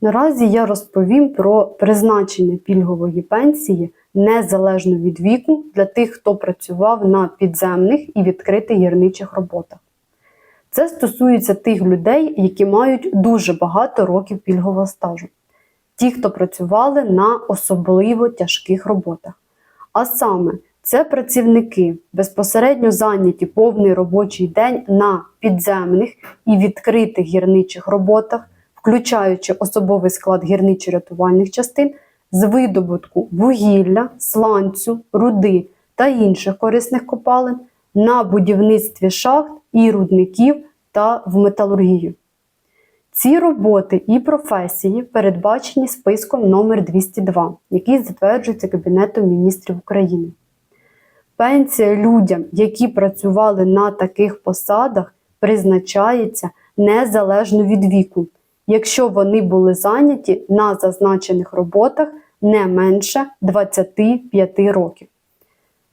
Наразі я розповім про призначення пільгової пенсії незалежно від віку для тих, хто працював на підземних і відкритих гірничих роботах. Це стосується тих людей, які мають дуже багато років пільгового стажу, ті, хто працювали на особливо тяжких роботах. А саме, це працівники, безпосередньо зайняті повний робочий день на підземних і відкритих гірничих роботах, включаючи особовий склад гірничо-рятувальних частин з видобутку вугілля, сланцю, руди та інших корисних копалин на будівництві шахт і рудників та в металургію. Ці роботи і професії передбачені списком номер 202, який затверджується Кабінетом міністрів України. Пенсія людям, які працювали на таких посадах, призначається незалежно від віку, якщо вони були зайняті на зазначених роботах не менше 25 років.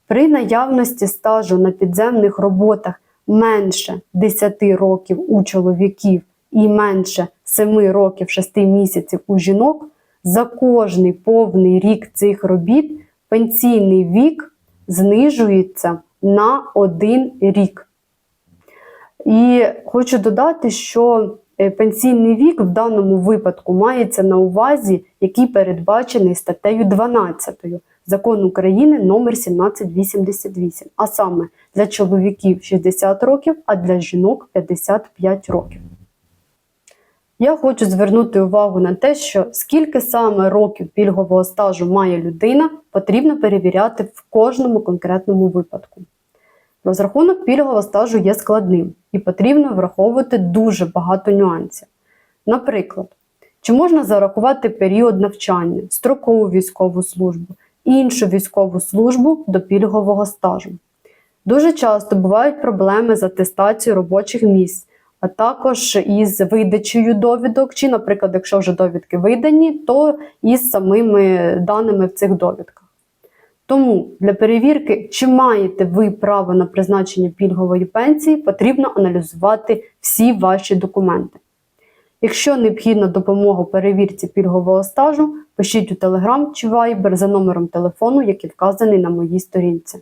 При наявності стажу на підземних роботах менше 10 років у чоловіків і менше 7 років 6 місяців у жінок, за кожний повний рік цих робіт пенсійний вік знижується на один рік. І хочу додати, що пенсійний вік в даному випадку мається на увазі, який передбачений статтею 12 закону України номер 1788, а саме для чоловіків 60 років, а для жінок 55 років. Я хочу звернути увагу на те, що скільки саме років пільгового стажу має людина, потрібно перевіряти в кожному конкретному випадку. Розрахунок пільгового стажу є складним і потрібно враховувати дуже багато нюансів. Наприклад, чи можна зарахувати період навчання, строкову військову службу, іншу військову службу до пільгового стажу. Дуже часто бувають проблеми з атестацією робочих місць, а також із видачею довідок, чи, наприклад, якщо вже довідки видані, то із самими даними в цих довідках. Тому для перевірки, чи маєте ви право на призначення пільгової пенсії, потрібно аналізувати всі ваші документи. Якщо необхідна допомога перевірці пільгового стажу, пишіть у Telegram чи Viber за номером телефону, який вказаний на моїй сторінці.